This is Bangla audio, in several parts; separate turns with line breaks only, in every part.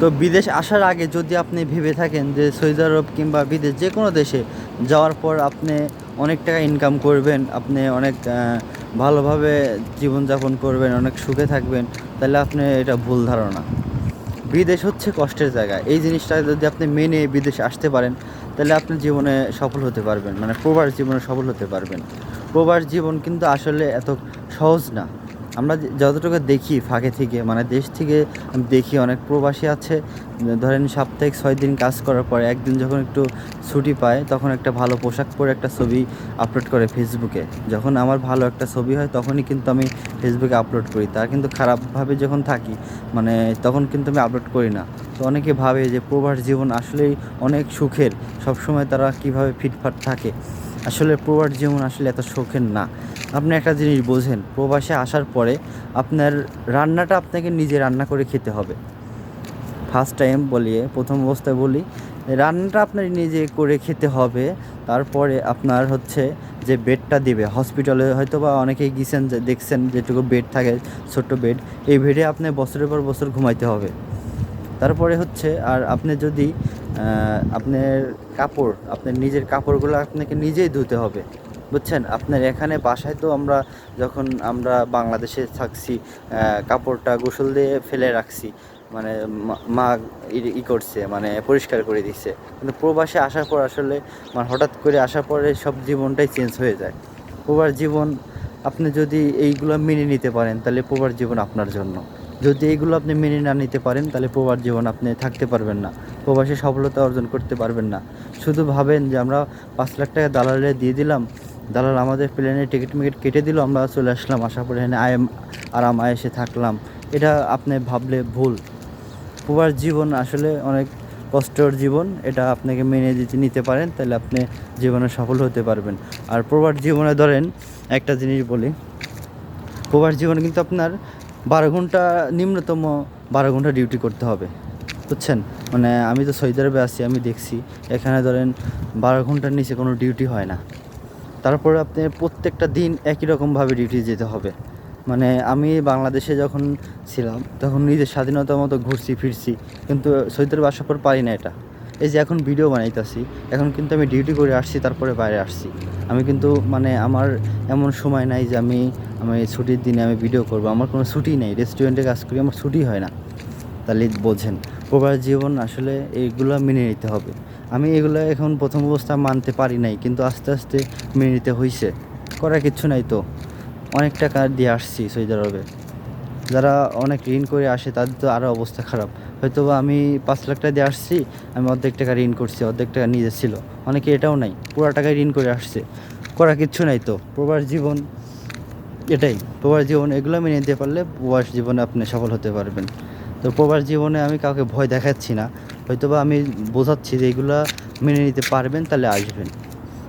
তো বিদেশ আসার আগে যদি আপনি ভেবে থাকেন যে সৌদি আরব কিংবা বিদেশ যে কোনো দেশে যাওয়ার পর আপনি অনেক টাকা ইনকাম করবেন, আপনি অনেক ভালোভাবে জীবনযাপন করবেন, অনেক সুখে থাকবেন, তাহলে আপনি এটা ভুল ধারণা। বিদেশ হচ্ছে কষ্টের জায়গা। এই জিনিসটা যদি আপনি মেনে বিদেশে আসতে পারেন, তাহলে আপনি জীবনে সফল হতে পারবেন। মানে প্রবাস জীবনে সফল হতে পারবেন। প্রবাস জীবন কিন্তু আসলে এত সহজ না। আমরা যতটুকু দেখি ফাঁকে থেকে মানে দেশ থেকে দেখি অনেক প্রবাসী আছে, ধরেন সাপ্তাহিক ছয় দিন কাজ করার পরে একদিন যখন একটু ছুটি পায়, তখন একটা ভালো পোশাক পরে একটা ছবি আপলোড করে ফেসবুকে যখন আমার ভালো একটা ছবি হয়, তখনই কিন্তু আমি ফেসবুকে আপলোড করি। তার কিন্তু খারাপভাবে যখন থাকি মানে তখন কিন্তু আমি আপলোড করি না। তো অনেকে ভাবে যে প্রবাস জীবন আসলেই অনেক সুখের, সবসময় তারা কীভাবে ফিটফাট থাকে। আসলে প্রবাস জীবন আসলে এত সুখের না। আপনি একটা জিনিস বোঝেন, প্রবাসে আসার পরে আপনার রান্নাটা আপনাকে নিজে রান্না করে খেতে হবে। ফার্স্ট টাইম বলিয়ে, প্রথম অবস্থায় বলি, রান্নাটা আপনার নিজে করে খেতে হবে, তারপরে আপনার হচ্ছে যে বেডটা দিবে হসপিটালে হয়তো বা অনেকেই গিয়েছেন, যে দেখছেন যেটুকু বেড থাকে, ছোট্ট বেড, এই বেডে আপনি বছরের পর বছর ঘুমাইতে হবে। তারপরে হচ্ছে, আর আপনি যদি আপনার কাপড়, আপনার নিজের কাপড়গুলো আপনাকে নিজেই ধুতে হবে, বুঝছেন? আপনার এখানে বাসায় তো আমরা যখন আমরা বাংলাদেশে থাকছি কাপড়টা গোসল দিয়ে ফেলে রাখছি মানে মা- ই- করছে মানে পরিষ্কার করে দিচ্ছে কিন্তু প্রবাসে আসার পর আসলে মানে হঠাৎ করে আসার পরে সব জীবনটাই চেঞ্জ হয়ে যায়। প্রবাস জীবন আপনি যদি এইগুলো মেনে নিতে পারেন, তাহলে প্রবাস জীবন আপনার জন্য। যদি এইগুলো আপনি মেনে না নিতে পারেন, তাহলে প্রবাস জীবন আপনি থাকতে পারবেন না। প্রবাসে সফলতা অর্জন করতে পারবেন না। শুধু ভাবেন যে আমরা পাঁচ লাখ টাকা দালালে দিয়ে দিলাম, দালাল আমাদের প্লেনের টিকিট মিকিট কেটে দিল, আমরা চলে আসলাম আশা পরে এখানে আয়াম আরাম আয়েসে থাকলাম। এটা আপনি ভাবলে ভুল। প্রবাস জীবন আসলে অনেক কষ্টর জীবন, এটা আপনাকে মেনে দিতে নিতে পারেন, তাহলে আপনি জীবনে সফল হতে পারবেন। আর প্রবাস জীবনে ধরেন, একটা জিনিস বলি। প্রবাস জীবনে কিন্তু আপনার বারো ঘণ্টা, নিম্নতম বারো ঘণ্টা ডিউটি করতে হবে। বুঝছেন? মানে আমি তো সৌদি আরবে আছি, আমি দেখছি। এখানে ধরেন বারো ঘণ্টার নিচে কোনো ডিউটি হয় না। তারপরে আপনি প্রত্যেকটা দিন একই রকমভাবে ডিউটি যেতে হবে। মানে আমি বাংলাদেশে যখন ছিলাম, তখন নিজের স্বাধীনতার মতো ঘুরছি, ফিরছি, কিন্তু সৌদি আরবে আসার পর পারি না এটা। এই যে এখন ভিডিও বানাইতেছি, এখন কিন্তু আমি ডিউটি করে আসছি, তারপরে বাইরে আসছি। আমি কিন্তু মানে আমার এমন সময় নাই যে আমি আমি ছুটির দিনে আমি ভিডিও করব। আমার কোনো ছুটি নেই রেস্টুরেন্টে কাজ করি, আমার ছুটি হয় না। তাহলে বোঝেন। প্রবাস জীবন আসলে এইগুলো মেনে নিতে হবে। আমি এগুলো এখন প্রথম অবস্থা মানতে পারি নাই, কিন্তু আস্তে আস্তে মেনে নিতে হয়েছে করার কিচ্ছু নাই তো। অনেক টাকা দিয়ে আসছি সৌদি আরবে। যারা অনেক ঋণ করে আসে, তাদের তো আরও অবস্থা খারাপ। হয়তো আমি পাঁচ লাখ টাকা দিয়ে আসছি, আমি অর্ধেক টাকা ঋণ করছি, অর্ধেক টাকা নিজে ছিল। অনেকে এটাও নাই, পুরো টাকায় ঋণ করে আসছে। করা কিচ্ছু নাই তো। প্রবাস জীবন এটাই। প্রবাস জীবন এগুলো মেনে নিতে পারলে প্রবাস জীবনে আপনি সফল হতে পারবেন। তো প্রবাস জীবনে আমি কাউকে ভয় দেখাচ্ছি না। হয়তো বা আমি বোঝাচ্ছি যে এগুলো মেনে নিতে পারবেন, তাহলে আসবেন।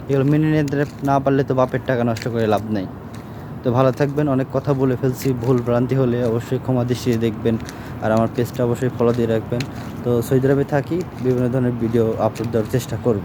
এগুলো মেনে নিতে না পারলে তো বাপের টাকা নষ্ট করে লাভ নেই। তো ভালো থাকবেন, অনেক কথা বলে ফেলছি, ভুল ভ্রান্তি হলে অবশ্যই ক্ষমা দৃষ্টিতে দেখবেন আর আমার পেজটা অবশ্যই ফলো দিয়ে রাখবেন। তো সৌদি থাকি, বিভিন্ন ধরনের ভিডিও আপলোড দেওয়ার চেষ্টা করব।